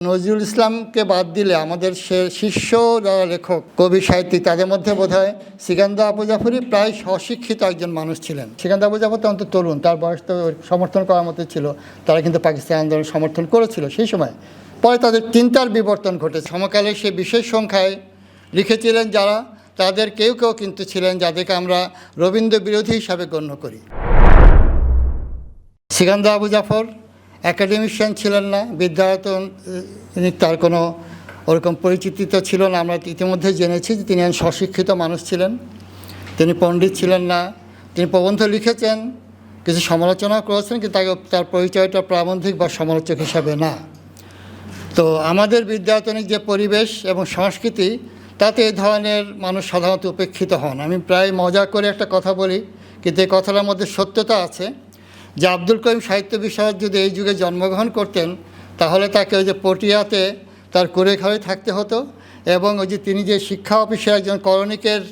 নজরুল ইসলামকে বাদ দিলে আমাদের সে শিষ্য যারা লেখক, কবি, সাহিত্যিক, তাদের মধ্যে বোধ হয় সিকান্দা আবু জাফরি প্রায় অশিক্ষিত একজন মানুষ ছিলেন। সিকান্দা আবু জাফর অন্তত তরুণ, তার বয়স তো সমর্থন করার মতো ছিল। তারা কিন্তু পাকিস্তান আন্দোলন সমর্থন করেছিল সেই সময়। পরে তাদের চিন্তার বিবর্তন ঘটেছে। সমকালে সে বিশেষ সংখ্যায় লিখেছিলেন যারা, তাদের কেউ কেউ কিন্তু ছিলেন যাদেরকে আমরা রবীন্দ্র বিরোধী হিসাবে গণ্য করি। সিকান্দা আবু জাফর একাডেমিশিয়ান ছিলেন না, বিদ্যায়তন তিনি তার কোনো ওরকম পরিচিতি তো ছিল না, আমরা ইতিমধ্যে জেনেছি যে তিনি স্বশিক্ষিত মানুষ ছিলেন। তিনি পণ্ডিত ছিলেন না, তিনি প্রবন্ধ লিখেছেন, কিছু সমালোচনা করেছেন, কিন্তু তাকে তার পরিচয়টা প্রাবন্ধিক বা সমালোচক হিসাবে না। তো আমাদের বিদ্যায়তনিক যে পরিবেশ এবং সংস্কৃতি, তাতে এই ধরনের মানুষ সাধারণত উপেক্ষিত হন। আমি প্রায় মজা করে একটা কথা বলি, কিন্তু এই কথাটার মধ্যে সত্যতা আছে। যে আব্দুল করিম সাহিত্য বিষয়ক যদি এই যুগে জন্মগ্রহণ করতেন, তাহলে তাকে ওই যে পটিয়াতে তার করে ঘরে থাকতে হতো এবং ওই যে তিনি যে শিক্ষা অফিসে একজন করণিকের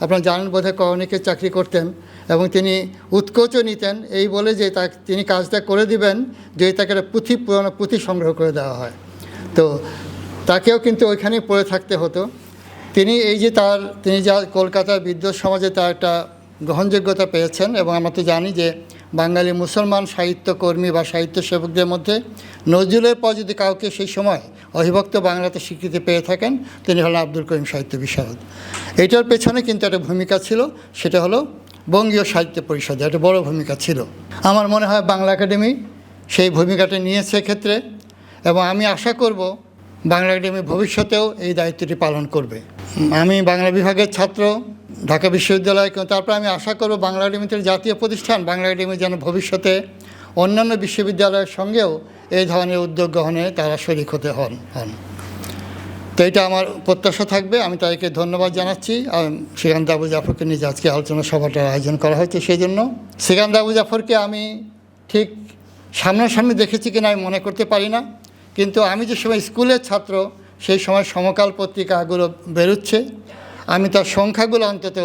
আপনার জানেন বোধহয় করণিকের চাকরি করতেন এবং তিনি উৎকোচও নিতেন। এই বলে যে তা তিনি কাজটা করে দিবেন যদি তাকে একটা পুঁথি পুরনো পুঁথি সংগ্রহ করে দেওয়া হয়। তো তাকেও কিন্তু ওইখানেই পড়ে থাকতে হতো। তিনি এই যে তার, তিনি যা কলকাতার বিদ্যুৎ সমাজে তার একটা গ্রহণযোগ্যতা পেয়েছেন এবং আমরা তো জানি যে বাঙালি মুসলমান সাহিত্যকর্মী বা সাহিত্য সেবকদের মধ্যে নজরুলের পর যদি কাউকে সেই সময় অবিভক্ত বাংলাতে স্বীকৃতি পেয়ে থাকেন, তিনি হলেন আব্দুল করিম সাহিত্য বিশারদ এটার পেছনে কিন্তু একটা ভূমিকা ছিল, সেটা হলো বঙ্গীয় সাহিত্য পরিষদে একটা বড় ভূমিকা ছিল। আমার মনে হয় বাংলা একাডেমি সেই ভূমিকাটা নিয়েছে ক্ষেত্রে এবং আমি আশা করব বাংলা একাডেমি ভবিষ্যতেও এই দায়িত্বটি পালন করবে। আমি বাংলা বিভাগের ছাত্র ঢাকা বিশ্ববিদ্যালয় কিন্তু তারপর আমি আশা করব বাংলা একাডেমিতে জাতীয় প্রতিষ্ঠান, বাংলা একাডেমি যেন ভবিষ্যতে অন্যান্য বিশ্ববিদ্যালয়ের সঙ্গেও এই ধরনের উদ্যোগ গ্রহণে তারা শরিক হতে হন হন। তো এটা আমার প্রত্যাশা থাকবে। আমি তাদেরকে ধন্যবাদ জানাচ্ছি। শ্রীকান্ত আবু জাফরকে নিয়ে আজকে আলোচনা সভাটার আয়োজন করা হয়েছে সেই জন্য শ্রীকান্ত আবু জাফরকে আমি ঠিক সামনাসামনি দেখেছি কিনা আমি মনে করতে পারি না। কিন্তু আমি যে সময় স্কুলের ছাত্র, সেই সময় সমকাল পত্রিকাগুলো বেরোচ্ছে। আমি তার সংখ্যাগুলো অন্তত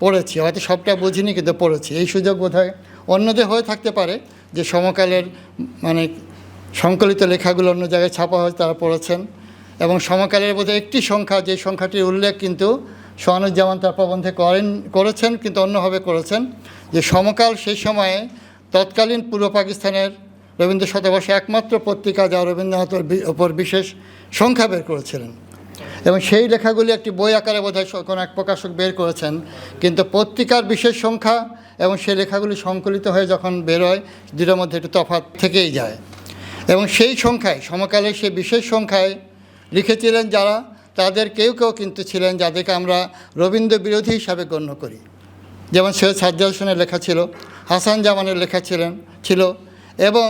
পড়েছি, হয়তো সবটা বুঝিনি কিন্তু পড়েছি। এই সুযোগ বোধ বোধহয় অন্যদের হয়ে থাকতে পারে যে সমকালের মানে সংকলিত লেখাগুলো অন্য জায়গায় ছাপা হয় তারা পড়েছেন এবং সমকালের বোধহয় একটি সংখ্যা, যে সংখ্যাটির উল্লেখ কিন্তু সোহানুজ্জামান তার প্রবন্ধে করেন, করেছেন কিন্তু অন্যভাবে করেছেন, যে সমকাল সেই সময়ে তৎকালীন পূর্ব পাকিস্তানের রবীন্দ্র শতবর্ষে একমাত্র পত্রিকা যা রবীন্দ্রনাথের ওপর বিশেষ সংখ্যা বের করেছিলেন। এবং সেই লেখাগুলি একটি বই আকারে বোধহয় কোনো এক প্রকাশক বের করেছেন। কিন্তু পত্রিকার বিশেষ সংখ্যা এবং সেই লেখাগুলি সংকলিত হয়ে যখন বের হয় দুটোর মধ্যে একটু তফাৎ থেকেই যায়। এবং সেই সংখ্যায় সমকালে সেই বিশেষ সংখ্যায় লিখেছিলেন যারা, তাদের কেউ কেউ কিন্তু ছিলেন যাদেরকে আমরা রবীন্দ্র বিরোধী হিসাবে গণ্য করি। যেমন সৈয়দ সাজ্জাদ হোসেনের লেখা ছিল, হাসান জামানের লেখা ছিলেন, ছিল এবং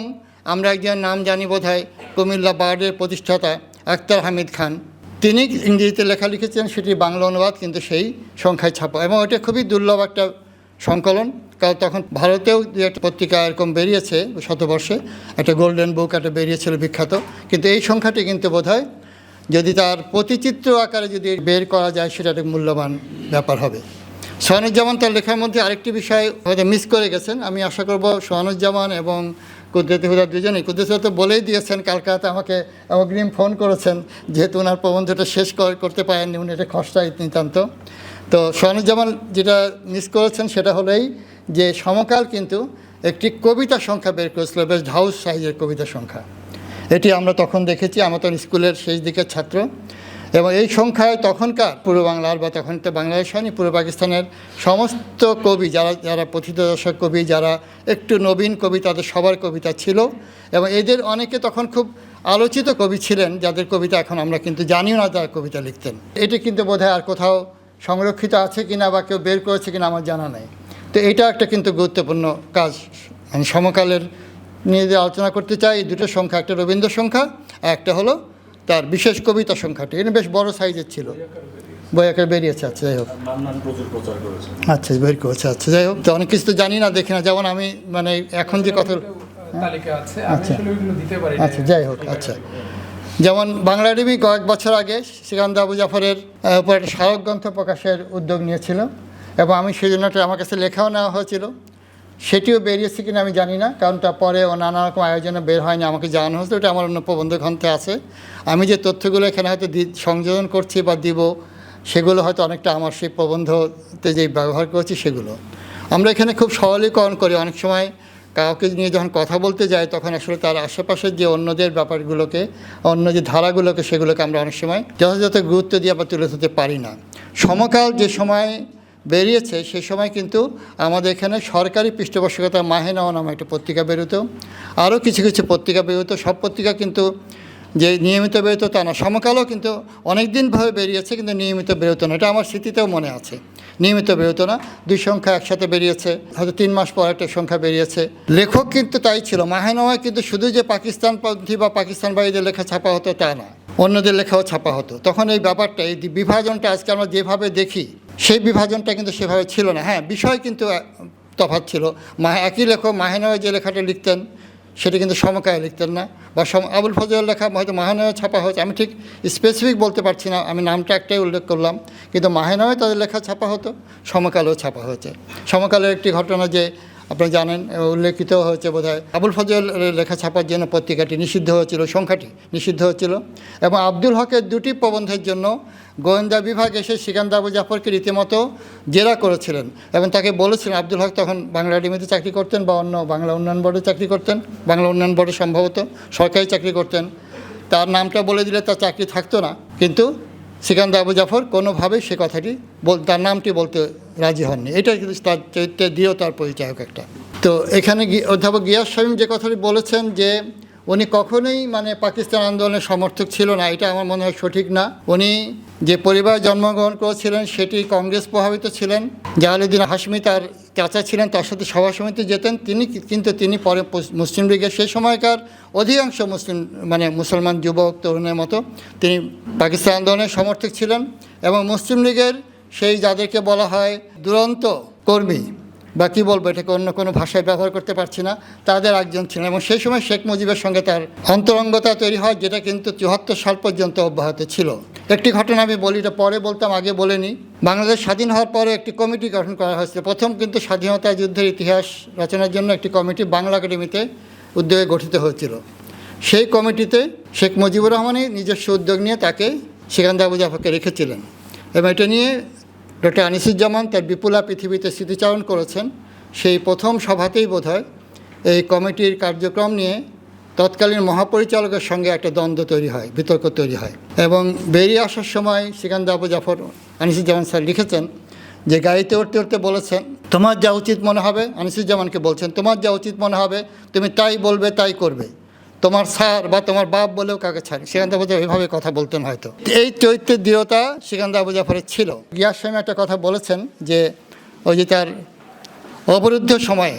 আমরা একজন নাম জানি বোধহয় কুমিল্লা বার্ডের প্রতিষ্ঠাতা আক্তার হামিদ খান। তিনি ইংরেজিতে লেখা লিখেছেন, সেটি বাংলা অনুবাদ, কিন্তু সেই সংখ্যায় ছাপা। এবং ওটা খুবই দুর্লভ একটা সংকলন, কারণ তখন ভারতেও দু একটা পত্রিকা এরকম বেরিয়েছে শতবর্ষে। একটা গোল্ডেন বুক, একটা বেরিয়েছিল বিখ্যাত। কিন্তু এই সংখ্যাটি কিন্তু বোধ যদি তার প্রতিচিত্র আকারে যদি বের করা যায়, সেটা একটা মূল্যবান ব্যাপার হবে। সোহানুজ্জামান তার লেখার মধ্যে আরেকটি বিষয় হয়তো মিস করে গেছেন। আমি আশা করব সোহানুজ্জামান এবং কুদরতি হুদা দুজনেই। হুদা তো বলেই দিয়েছেন কালকে রাতে আমাকে অগ্রিম ফোন করেছেন, যেহেতু ওনার প্রবন্ধটা শেষ কর- করতে পারেননি, উনি এটা খসড়াই নিতান্ত। তো সোহানুজ্জামান যেটা মিস করেছেন সেটা হলোই যে সমকাল কিন্তু একটি কবিতা সংখ্যা বের করেছিল, বেশ ঢাউস সাইজের কবিতা সংখ্যা। এটি আমরা তখন দেখেছি আমরা স্কুলের শেষ দিকের ছাত্র। এবং এই সংখ্যায় তখনকার পূর্ব বাংলার বা তখন তো বাংলাদেশ হয়নি, পূর্ব পাকিস্তানের সমস্ত কবি যারা যারা পথিত দশক কবি, যারা একটু নবীন কবি, তাদের সবার কবিতা ছিল। এবং এদের অনেকে তখন খুব আলোচিত কবি ছিলেন, যাদের কবিতা এখন আমরা কিন্তু জানিও না তারা কবিতা লিখতেন। এটি কিন্তু বোধহয় আর কোথাও সংরক্ষিত আছে কিনা বা কেউ বের করেছে কিনা আমার জানা নেই। তো এটা একটা কিন্তু গুরুত্বপূর্ণ কাজ। মানে সমকালের নিয়ে আলোচনা করতে চাই দুটো সংখ্যা, একটা রবীন্দ্র সংখ্যা আর একটা হলো তার বিশেষ কবিতা সংখ্যাটি। এটা বেশ বড় সাইজের ছিল। বই আকারে বেরিয়েছে আচ্ছা যাই হোক। আচ্ছা বের করেছে আচ্ছা যাই হোক। তো অনেক কিছু তো জানি না দেখি না। যেমন আমি মানে এখন যে কথা তালিকা আচ্ছা। আচ্ছা যাই হোক আচ্ছা। যেমন বাংলা একাডেমি কয়েক বছর আগে শ্রীকান্ত আবু জাফরের উপর একটা স্মারক গ্রন্থ প্রকাশের উদ্যোগ নিয়েছিল। এবং আমি সেই জন্য একটা আমার কাছে লেখাও নেওয়া হয়েছিল। সেটিও বেরিয়েছে কিনা আমি জানি না কারণ তা পরে ও নানা রকম আয়োজনে বের হয়নি, আমাকে জানানো হয়েছে, ওটা আমার অন্য প্রবন্ধ গ্রন্থে আছে। আমি যে তথ্যগুলো এখানে হয়তো সংযোজন করছি বা দিব, সেগুলো হয়তো অনেকটা আমার সেই প্রবন্ধতে যে ব্যবহার করেছি সেগুলো। আমরা এখানে খুব সরলীকরণ করি, অনেক সময় কাউকে নিয়ে যখন কথা বলতে যাই, তখন আসলে তার আশেপাশের যে অন্যদের ব্যাপারগুলোকে, অন্য যে ধারাগুলোকে, সেগুলোকে আমরা অনেক সময় যথাযথ গুরুত্ব দিয়ে আবার তুলে ধরতে পারি না। সমকাল যে সময় বেরিয়েছে সেই সময় কিন্তু আমাদের এখানে সরকারি পৃষ্ঠপোষকতা মাহেনাও নামে একটা পত্রিকা বেরোতো। আরও কিছু কিছু পত্রিকা বেরোতো, সব পত্রিকা কিন্তু যে নিয়মিত বেরোতো তা না। সমকালও কিন্তু অনেক দিনভাবে বেরিয়েছে কিন্তু নিয়মিত বেরোতো না। এটা আমার স্মৃতিতেও মনে আছে। নিয়মিত বেরোতো না, দুই সংখ্যা একসাথে বেরিয়েছে, হয়তো তিন মাস পর একটা সংখ্যা বেরিয়েছে। লেখক কিন্তু তাই ছিল। মাহেনামায় কিন্তু শুধু যে পাকিস্তানপন্থী বা পাকিস্তানবাহীদের লেখা ছাপা হতো তা না। অন্যদের লেখাও ছাপা হতো। তখন এই ব্যাপারটা, এই বিভাজনটা আজকে আমরা যেভাবে দেখি, সেই বিভাজনটা কিন্তু সেভাবে ছিল না। হ্যাঁ বিষয় কিন্তু তফাৎ ছিল। মা, একই লেখক মাহেনায় যে লেখাটা লিখতেন, সেটা কিন্তু সমকায় লিখতেন না। বা সম, আবুল ফজলের লেখা হয়তো মাহেনায় ছাপা হয়েছে। আমি ঠিক স্পেসিফিক বলতে পারছি না, আমি নামটা একটাই উল্লেখ করলাম। কিন্তু মাহেনায় তাদের লেখা ছাপা হতো, সমকালেও ছাপা হয়েছে। সমকালের একটি ঘটনা যে আপনি জানেন উল্লেখিত হয়েছে বোধ হয় আবুল ফজল লেখা ছাপার জন্য পত্রিকাটি নিষিদ্ধ হয়েছিল, সংখ্যাটি নিষিদ্ধ হয়েছিল এবং আব্দুল হকের দুটি প্রবন্ধের জন্য গোয়েন্দা বিভাগ এসে সিকান্দ আবু জাফরকে রীতিমতো জেরা করেছিলেন এবং তাকে বলেছিলেন, আব্দুল হক তখন বাংলা একাডেমিতে চাকরি করতেন বা অন্য বাংলা উন্নয়ন বোর্ডে চাকরি করতেন, বাংলা উন্নয়ন বোর্ডে সম্ভবত সরকারি চাকরি করতেন। তার নামটা বলে দিলে তার চাকরি থাকতো না, কিন্তু সিকান্দ আবু জাফর কোনোভাবেই সে কথাটি বল, তার নামটি বলতে রাজি হননি। এটা কিন্তু তার চরিত্রে দিয়েও তার পরিচায়ক একটা। তো এখানে অধ্যাপক গিয়াস স্বামী যে কথাটি বলেছেন যে উনি কখনোই মানে পাকিস্তান আন্দোলনের সমর্থক ছিল না, এটা আমার মনে হয় সঠিক না। উনি যে পরিবার জন্মগ্রহণ করেছিলেন, সেটি কংগ্রেস প্রভাবিত ছিলেন। জাহালুদ্দিন হাসমি তার চাচা ছিলেন, তার সাথে সভা সমিতি যেতেন। তিনি কিন্তু তিনি পরে মুসলিম লীগের সেই সময়কার অধিকাংশ মুসলিম মানে মুসলমান যুবক, তরুণের মতো, তিনি পাকিস্তান আন্দোলনের সমর্থক ছিলেন। এবং মুসলিম লীগের সেই যাদেরকে বলা হয় দুরন্ত কর্মী বা কী বলব, এটাকে অন্য কোনো ভাষায় ব্যবহার করতে পারছি না, তাদের একজন ছিলেন এবং সেই সময় শেখ মুজিবের সঙ্গে তার অন্তরঙ্গতা তৈরি হয়, যেটা কিন্তু চুয়াত্তর সাল পর্যন্ত অব্যাহত ছিল। একটি ঘটনা আমি বলি, এটা পরে বলতাম, আগে বলিনি বাংলাদেশ স্বাধীন হওয়ার পরে একটি কমিটি গঠন করা হয়েছিল। প্রথম কিন্তু স্বাধীনতা যুদ্ধের ইতিহাস রচনার জন্য একটি কমিটি বাংলা একাডেমিতে উদ্যোগে গঠিত হয়েছিল। সেই কমিটিতে শেখ মুজিবুর রহমানই নিজস্ব উদ্যোগ নিয়ে তাকে সিকান্দ আবু জাফরকে রেখেছিলেন। এবং এটা নিয়ে ডক্টর আনিসুজ্জামান তার বিপুলা পৃথিবীতে স্মৃতিচারণ করেছেন। সেই প্রথম সভাতেই বোধহয় এই কমিটির কার্যক্রম নিয়ে তৎকালীন মহাপরিচালকের সঙ্গে একটা দ্বন্দ্ব তৈরি হয়, বিতর্ক তৈরি হয় এবং বেরিয়ে আসার সময় সিকান্দ আবু জাফর আনিসুজ্জামান স্যার লিখেছেন যে গাড়িতে উঠতে উঠতে বলেছেন, তোমার যা উচিত মনে হবে, আনিসুজ্জামানকে বলছেন, তোমার যা উচিত মনে হবে, তুমি তাই বলবে, তাই করবে। তোমার স্যার বা তোমার বাপ বলেও কাকে ছাড়ে। সেখান থেকে এভাবে কথা বলতেন হয়তো। এই চরিত্রের দৃঢ়তা সেখান আবু জাফরের ছিল। গিয়াস স্বামী একটা কথা বলেছেন যে, ওই যে তার অবরুদ্ধ সময়ে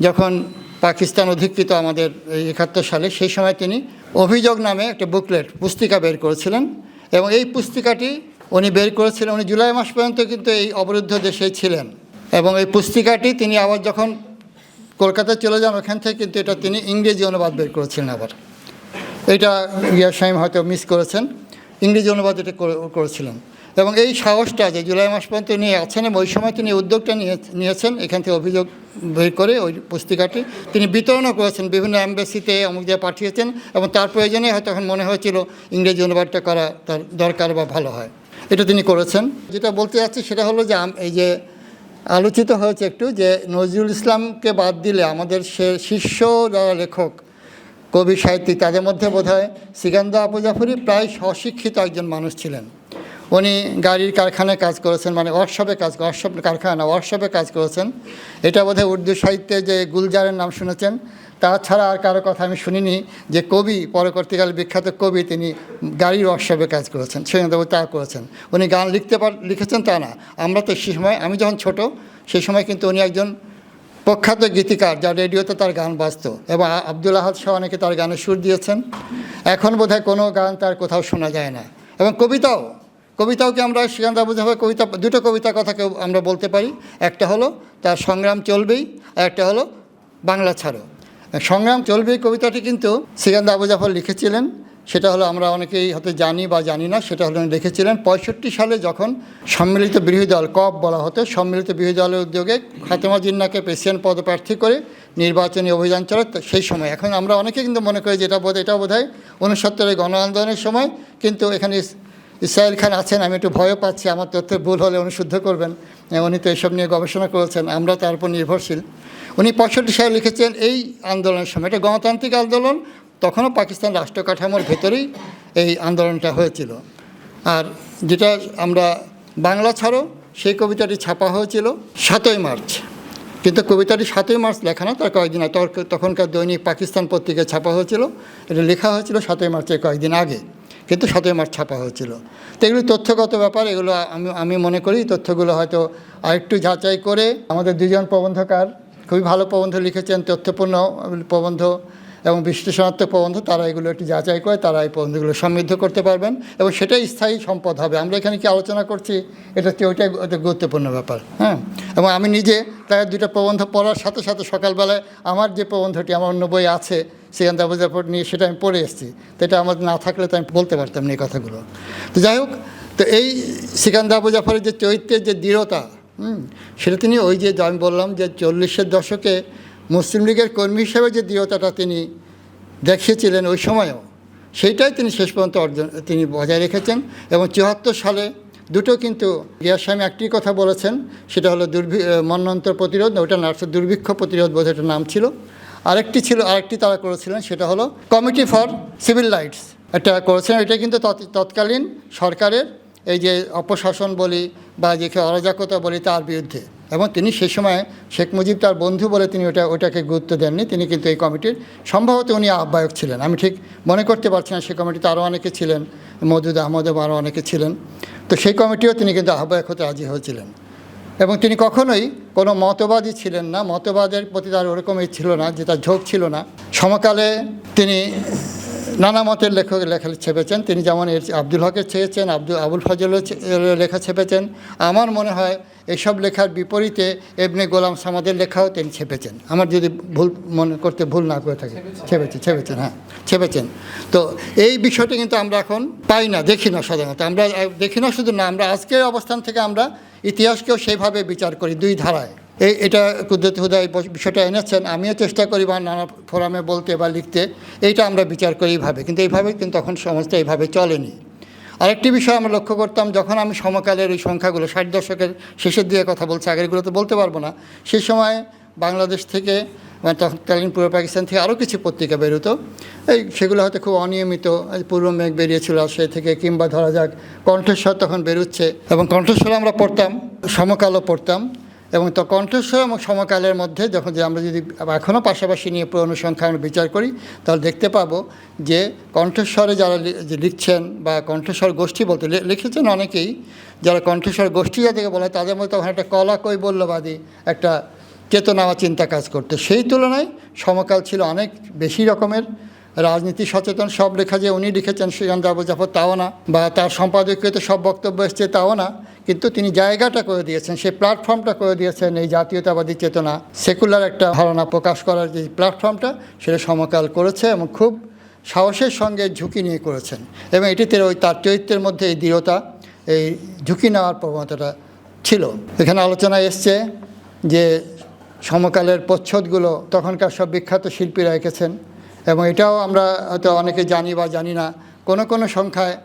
যখন পাকিস্তান অধিকৃত আমাদের এই একাত্তর সালে, সেই সময় তিনি অভিযোগ নামে একটা বুকলেট, পুস্তিকা বের করেছিলেন এবং এই পুস্তিকাটি উনি বের করেছিলেন, উনি জুলাই মাস পর্যন্ত কিন্তু এই অবরুদ্ধ দেশে ছিলেন। এবং এই পুস্তিকাটি তিনি আবার যখন কলকাতায় চলে যান, ওখান থেকে কিন্তু এটা তিনি ইংরেজি অনুবাদ বের করেছিলেন আবার। এটা গিয়াস সাহেব হয়তো মিস করেছেন। ইংরেজি অনুবাদ এটা করেছিলেন। এবং এই সাহসটা যে জুলাই মাস পর্যন্ত নিয়ে আছেন এবং ওই সময় তিনি উদ্যোগটা নিয়ে, নিয়েছেন, এখান থেকে অভিযোগ বের করে ওই পুস্তিকাটি তিনি বিতরণও করেছেন, বিভিন্ন অ্যাম্বাসিতে অমুক জায়গায় পাঠিয়েছেন এবং তার প্রয়োজনে হয়তো এখন মনে হয়েছিল ইংরেজি অনুবাদটা করা তার দরকার বা ভালো হয়। এটা তিনি করেছেন। যেটা বলতে যাচ্ছি সেটা হলো যে এই যে আলোচিত হয়েছে একটু যে নজরুল ইসলামকে বাদ দিলে আমাদের সে শীর্ষ যারা লেখক, কবি, সাহিত্যিক, তাদের মধ্যে বোধ হয় সিকান্দ আবু জাফরি প্রায় অশিক্ষিত একজন মানুষ ছিলেন। উনি গাড়ির কারখানায় কাজ করেছেন মানে ওয়ার্কশপে কাজ ওয়ার্কশপ কারখানা ওয়ার্কশপে কাজ করেছেন। এটা বোধহয় উর্দু সাহিত্যে যে গুলজারের নাম শুনেছেন তাছাড়া আর কারও কথা আমি শুনিনি যে কবি, পরবর্তীকালে বিখ্যাত কবি তিনি গাড়ির ওয়ার্কশপে কাজ করেছেন সেখানে তা করেছেন। উনি গান লিখতে পার, লিখেছেন তা না। আমরা তো সেই সময়, আমি যখন ছোট, সেই সময় কিন্তু উনি একজন প্রখ্যাত গীতিকার, যা রেডিওতে তার গান বাজত এবং আব্দুল আহাদ শাহ অনেকে তার গানে সুর দিয়েছেন। এখন বোধহয় কোনো গান তার কোথাও শোনা যায় না। এবং কবিতাও কবিতাও কি আমরা আবু জাফর কবিতা, দুটো কবিতার কথা আমরা বলতে পারি। একটা হলো, তার সংগ্রাম চলবেই, আর একটা হলো, বাংলা ছাড়ো। সংগ্রাম চলবেই কবিতাটি কিন্তু শ্রীকান্ত আবু জাফর লিখেছিলেন। সেটা হলো আমরা অনেকেই হয়তো জানি বা জানি না, সেটা হলো লিখেছিলেন। পঁয়ষট্টি সালে যখন সম্মিলিত বিরোধী দল কপ বলা হতো, সম্মিলিত বিরোধী দলের উদ্যোগে খাতেমা জিন্নাকে প্রেসিডেন্ট পদপ্রার্থী করে নির্বাচনী অভিযান চলে সেই সময়। এখন আমরা অনেকে কিন্তু মনে করি যে এটা বোধ এটাও বোধ হয় উনসত্তরের গণ আন্দোলনের সময়। কিন্তু এখানে ইস- ইসরায়েল খান আছেন, আমি একটু ভয়ও পাচ্ছি, আমার তথ্যের ভুল হলে উনি শুদ্ধ করবেন। উনি তো এসব নিয়ে গবেষণা করেছেন, আমরা তার উপর নির্ভরশীল। উনি পঁয়ষট্টি সালে লিখেছেন এই আন্দোলনের সময়, এটা গণতান্ত্রিক আন্দোলন, তখনও পাকিস্তান রাষ্ট্র কাঠামোর ভেতরেই এই আন্দোলনটা হয়েছিল। আর যেটা আমরা বাংলা ছাড়ো, সেই কবিতাটি ছাপা হয়েছিল সাতই মার্চ। কিন্তু কবিতাটি সাতই মার্চ লেখা না, তার কয়েকদিন আগে তখনকার দৈনিক পাকিস্তান পত্রিকায় ছাপা হয়েছিল, এটা লেখা হয়েছিল সাতই মার্চের কয়েকদিন আগে, কিন্তু সাতই মার্চ ছাপা হয়েছিল। তো এগুলো তথ্যগত ব্যাপার, এগুলো আমি আমি মনে করি, তথ্যগুলো হয়তো আরেকটু যাচাই করে আমাদের দুজন প্রবন্ধকার খুবই ভালো প্রবন্ধ লিখেছেন, তথ্যপূর্ণ প্রবন্ধ এবং বিশ্লেষণাত্মক প্রবন্ধ, তারা এগুলো একটু যাচাই করে তারা এই প্রবন্ধগুলো সমৃদ্ধ করতে পারবেন এবং সেটাই স্থায়ী সম্পদ হবে। আমরা এখানে কি আলোচনা করছি? এটা ওইটাই গুরুত্বপূর্ণ ব্যাপার হ্যাঁ? এবং আমি নিজে তার দুটো প্রবন্ধ পড়ার সাথে সাথে সকালবেলায় আমার যে প্রবন্ধটি, আমার অন্য বই আছে, সেখান থেকে নিয়ে সেটা আমি পড়ে এসেছি। তো এটা আমার না থাকলে তো আমি বলতে পারতাম না এই কথাগুলো। তো যাই হোক, তো এই সিকান্দা আবু জাফরের যে চরিত্রের যে দৃঢ়তা সেটা তিনি ওই যে আমি বললাম যে চল্লিশের দশকে মুসলিম লীগের কর্মী হিসেবে যে দৃঢ়তাটা তিনি দেখিয়েছিলেন ওই সময়ও, সেইটাই তিনি শেষ পর্যন্ত অর্জন, তিনি বজায় রেখেছেন। এবং চুয়াত্তর সালে দুটো কিন্তু গিয়াস্বামী একটি কথা বলেছেন, সেটা হলো দুর্ভি মন্বন্তর প্রতিরোধ, ওটা নার্সের দুর্ভিক্ষ প্রতিরোধ বোধ একটা নাম ছিল। আরেকটি ছিল, আরেকটি তারা করেছিলেন, সেটা হলো কমিটি ফর সিভিল রাইটস। এটা করেছেন এটা কিন্তু তৎ- তৎকালীন সরকারের এই যে অপশাসন বলি বা যে অরাজকতা বলি তার বিরুদ্ধে। এবং তিনি সে সময় শেখ মুজিব তার বন্ধু বলে তিনি ওটা, ওটাকে গুরুত্ব দেননি। তিনি কিন্তু এই কমিটির সম্ভবত উনি আহ্বায়ক ছিলেন। আমি ঠিক মনে করতে পারছি না সেই কমিটিতে আরও অনেকে ছিলেন, মজুদ আহমদ এবং আরও অনেকে ছিলেন। তো সেই কমিটিও তিনি কিন্তু আহ্বায়ক হতে রাজি হয়েছিলেন। এবং তিনি কখনোই কোনো মতবাদী ছিলেন না। মতবাদের প্রতি তার ওরকমই ছিল না, যে তার ঝোঁক ছিল না। সমকালে তিনি নানা মতের লেখক লেখা ছেপেছেন। তিনি যেমন এর আব্দুল হকের ছেপেছেন আব্দুল আবুল ফজলের ছে- লেখা ছেপেছেন। আমার মনে হয় এসব লেখার বিপরীতে এমনি গোলাম সামাদের লেখাও তিনি ছেপেছেন। আমার যদি ভুল মনে করতে ভুল না করে থাকে। ছেপেছে ছেপেছেন হ্যাঁ ছেপেছেন। তো এই বিষয়টি কিন্তু আমরা এখন পাই না দেখি না সাধারণত। আমরা দেখি না শুধু না আমরা আজকের অবস্থান থেকে আমরা ইতিহাসকেও সেইভাবে বিচার করি দুই ধারায়। এই, এটা কুদরত হুদায় বিষয়টা এনেছেন। আমিও চেষ্টা করি বা নানা ফোরামে বলতে বা লিখতে। এইটা আমরা বিচার করি এইভাবে। কিন্তু এইভাবে কিন্তু তখন সমাজটা এইভাবে চলেনি। আরেকটি বিষয় আমরা লক্ষ্য করতাম, যখন আমি সমকালের ওই সংখ্যাগুলো, ষাট দশকের শেষের দিকে কথা বলছি আগেরগুলো তো বলতে পারব না। সেই সময় বাংলাদেশ থেকে মানে তৎকালীন পূর্ব পাকিস্তান থেকে আরও কিছু পত্রিকা বেরোতো। এই সেগুলো হয়তো খুব অনিয়মিত, এই পূর্ব মেঘ বেরিয়েছিল সে থেকে, কিংবা ধরা যাক কণ্ঠস্বর তখন বেরোচ্ছে। এবং কণ্ঠস্বর আমরা পড়তাম, সমকালও পড়তাম। এবং তো কণ্ঠস্বর এবং সমকালের মধ্যে যখন যে আমরা যদি এখনও পাশাপাশি নিয়ে পুরনো সংখ্যা আমরা বিচার করি, তাহলে দেখতে পাবো যে কণ্ঠস্বরে যারা লিখছেন বা কণ্ঠস্বর গোষ্ঠী বলতে লিখেছেন অনেকেই, যারা কণ্ঠস্বর গোষ্ঠী যাদেরকে বলা তাদের মধ্যে তখন একটা কলা কৈবল্যবাদী একটা চেতনা বা চিন্তা কাজ করতে। সেই তুলনায় সমকাল ছিল অনেক বেশি রকমের। রাজনীতি সচেতন, সব লেখা যে উনি লিখেছেন শ্রীকান্ত আবু জাফর তাও না, বা তার সম্পাদকীয়তে সব বক্তব্য এসছে তাও না, কিন্তু তিনি জায়গাটা করে দিয়েছেন, সেই প্ল্যাটফর্মটা করে দিয়েছেন এই জাতীয়তাবাদী চেতনা সেকুলার একটা ধারণা প্রকাশ করার যে প্ল্যাটফর্মটা সেটা সমকাল করেছে এবং খুব সাহসের সঙ্গে ঝুঁকি নিয়ে করেছেন। এবং এটিতে ওই তার চরিত্রের মধ্যে এই দৃঢ়তা, এই ঝুঁকি নেওয়ার প্রবণতাটা ছিল। এখানে আলোচনায় এসছে যে সমকালের প্রচ্ছদগুলো তখনকার সব বিখ্যাত শিল্পীরা এঁকেছেন। এবং এটাও আমরা হয়তো অনেকে জানি বা জানি না। কোনো কোনো সংখ্যায়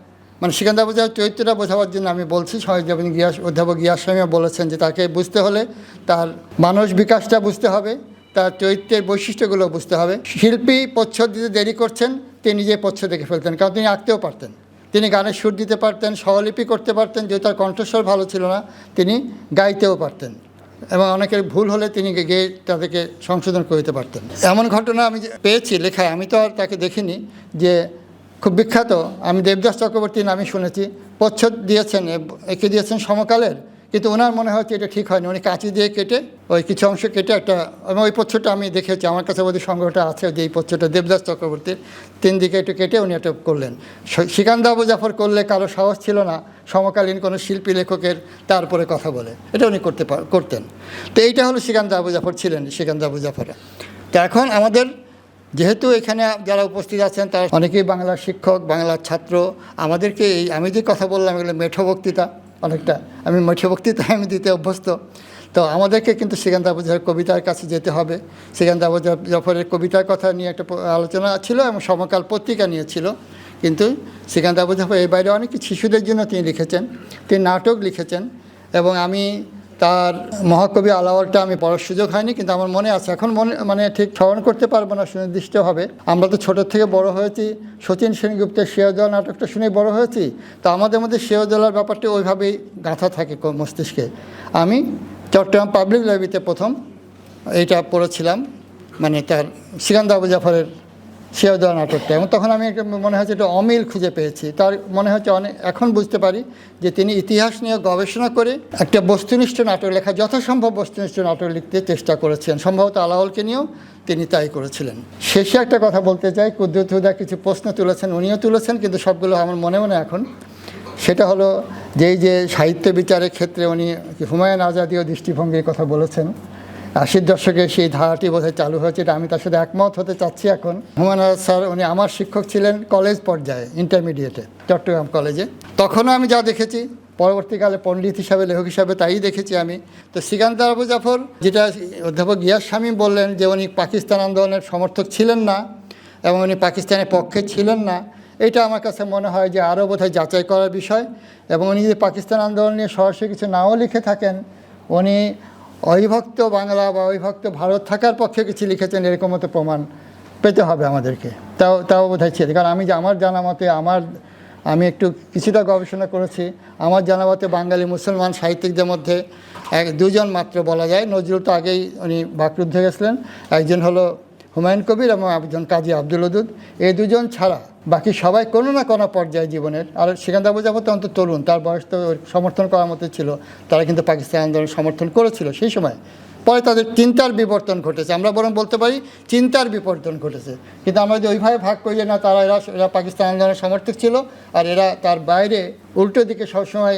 মানে সিকান্দা বোঝার চরিত্রটা বোঝাবার জন্য আমি বলছি যেমন গিয়াস, অধ্যাপক গিয়াস্বামীও বলেছেন যে তাকে বুঝতে হলে তার মানস বিকাশটা বুঝতে হবে, তার চরিত্রের বৈশিষ্ট্যগুলো বুঝতে হবে। শিল্পী প্রচ্ছদ দিতে দেরি করছেন, তিনি নিজে প্রচ্ছদ দেখে ফেলতেন, কারণ তিনি আঁকতেও পারতেন। তিনি গানের সুর দিতে পারতেন, স্বরলিপি করতে পারতেন, যেহেতু তার কণ্ঠস্বর ভালো ছিল না, তিনি গাইতেও পারতেন। এবং অনেকের ভুল হলে তিনি গিয়ে তাদেরকে সংশোধন করতে পারতেন। এমন ঘটনা আমি পেয়েছি লেখায়, আমি তো আর তাকে দেখিনি যে খুব বিখ্যাত। আমি দেবদাস চক্রবর্তী নামে শুনেছি। প্রচ্ছদ দিয়েছেন এঁকে দিয়েছেন সমকালের। কিন্তু ওনার মনে হচ্ছে এটা ঠিক হয়নি। উনি কাঁচি দিয়ে কেটে ওই কিছু অংশ কেটে একটা এবং ওই প্রচ্ছদটা আমি দেখেছি, আমার কাছে বোধহয় সংগ্রহটা আছে যে এই প্রচ্ছদটা দেবদাস চক্রবর্তীর তিন দিকে একটু কেটে উনি এটা করলেন। শ্রীকান্ত আবু জাফর করলে কারও সাহস ছিল না, সমকালীন কোনো শিল্পী লেখকের তারপরে কথা বলে। এটা উনি করতে করতেন। তো এইটা হলো শ্রীকান্ত আবু জাফর ছিলেন, শ্রীকান্ত আবু জাফর। তো এখন আমাদের যেহেতু এখানে যারা উপস্থিত আছেন, তারা অনেকেই বাংলার শিক্ষক, বাংলার ছাত্র, আমাদেরকে এই আমি যে কথা বললাম এগুলো মেঠো বক্তৃতা। অনেকটা। আমি মেঠো বক্তৃতা, আমি দিতে অভ্যস্ত। তো আমাদেরকে কিন্তু সিকান্দার আবু জাফর কবিতার কাছে যেতে হবে। সিকান্দার আবু জফরের জাফরের কবিতার কথা নিয়ে একটা আলোচনা ছিল এবং সমকাল পত্রিকা নিয়েছিল কিন্তু সিকান্দার আবু জাফর এর বাইরে অনেক শিশুদের জন্য তিনি লিখেছেন, তিনি নাটক লিখেছেন। এবং আমি তার মহাকবি আলাওয়ালটা আমি পড়ার সুযোগ হয়নি, কিন্তু আমার মনে আছে। এখন মনে মানে ঠিক স্মরণ করতে পারব না, সুনির্দিষ্টভাবে। আমরা তো ছোটোর থেকে বড় হয়েছি, সচিন সেনগুপ্তের শেয়াজল নাটকটা শুনেই বড় হয়েছি। তো আমাদের মধ্যে শেয়াজলার ব্যাপারটা ওইভাবেই গাঁথা থাকে মস্তিষ্কে। আমি চট্টগ্রাম পাবলিক লাইব্রেরিতে প্রথম এইটা পড়েছিলাম মানে তার সিকান্দ আবু জাফরের শেয়াজল নাটকটা। এবং তখন আমি একটা মনে হচ্ছে একটা অমিল খুঁজে পেয়েছি। তার মনে হচ্ছে অনেক এখন বুঝতে পারি যে তিনি ইতিহাস নিয়ে গবেষণা করে একটা বস্তুনিষ্ঠ নাটক লেখা, যথাসম্ভব বস্তুনিষ্ঠ নাটক লিখতে চেষ্টা করেছেন। সম্ভবত আলাহলকে নিয়েও তিনি তাই করেছিলেন। শেষে একটা কথা বলতে চাই, কুদ্দুত হুদা কিছু প্রশ্ন তুলেছেন, উনিও তুলেছেন, কিন্তু সবগুলো আমার মনে মনে এখন। সেটা হলো যেই যে সাহিত্য বিচারের ক্ষেত্রে উনি হুমায়ুন আজাদীয় দৃষ্টিভঙ্গির কথা বলেছেন আশির দশকে সেই ধারাটি বোধহয় চালু হয়েছে, এটা আমি তার সাথে একমত হতে চাচ্ছি এখন। আজাদ স্যার, উনি আমার শিক্ষক ছিলেন কলেজ পর্যায়ে ইন্টারমিডিয়েটে চট্টগ্রাম কলেজে। তখনও আমি যা দেখেছি, পরবর্তীকালে পণ্ডিত হিসাবে, লেখক হিসাবে তাই দেখেছি আমি। তো সিকান্দার আবু জাফর, যেটা অধ্যাপক গিয়াস স্বামী বললেন যে উনি পাকিস্তান আন্দোলনের সমর্থক ছিলেন না এবং উনি পাকিস্তানের পক্ষে ছিলেন না, এটা আমার কাছে মনে হয় যে আরও বোধহয় যাচাই করার বিষয়। এবং উনি যদি পাকিস্তান আন্দোলন নিয়ে সরাসরি কিছু নাও লিখে থাকেন, উনি অবিভক্ত বাংলা বা অবিভক্ত ভারত থাকার পক্ষে কিছু লিখেছেন, এরকম মতো প্রমাণ পেতে হবে আমাদেরকে। তাও তাও বোধহয় ছিল কারণ আমি যে আমার জানা মতে আমার, আমি একটু কিছুটা গবেষণা করেছি, আমার জানা মতে বাঙালি মুসলমান সাহিত্যিকদের মধ্যে এক, দুজন মাত্র বলা যায়। নজরুল তো আগেই উনি বাকরুদ্ধ গেছিলেন। একজন হলো হুমায়ুন কবির এবং একজন কাজী আব্দুল ওদুদ। এই দুজন ছাড়া বাকি সবাই কোনো না কোনো পর্যায়ে জীবনের, আর সেখানটা বোঝাবো তো অন্তত তরুণ, তার বয়স তো সমর্থন করার মতো ছিল, তারা কিন্তু পাকিস্তান আন্দোলন সমর্থন করেছিল সেই সময়। পরে তাদের চিন্তার বিবর্তন ঘটেছে, আমরা বরং বলতে পারি চিন্তার বিবর্তন ঘটেছে। কিন্তু আমরা যদি ওইভাবে ভাগ করি না, তারা এরা এরা পাকিস্তান আন্দোলনের সমর্থক ছিল, আর এরা তার বাইরে উল্টো দিকে সবসময়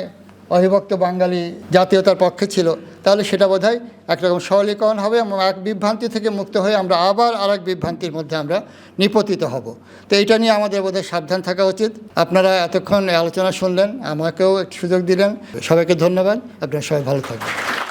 অবিভক্ত বাঙালি জাতীয়তার পক্ষে ছিল। তাহলে সেটা বোধ হয় একরকম সরলীকরণ হবে এবং এক বিভ্রান্তি থেকে মুক্ত হয়ে আমরা আবার আর এক বিভ্রান্তির মধ্যে আমরা নিপতিত হব। তো এটা নিয়ে আমাদের বোধহয় সাবধান থাকা উচিত। আপনারা এতক্ষণ আলোচনা শুনলেন, আমাকেও সুযোগ দিলেন। সবাইকে ধন্যবাদ। আপনারা সবাই ভালো থাকবেন।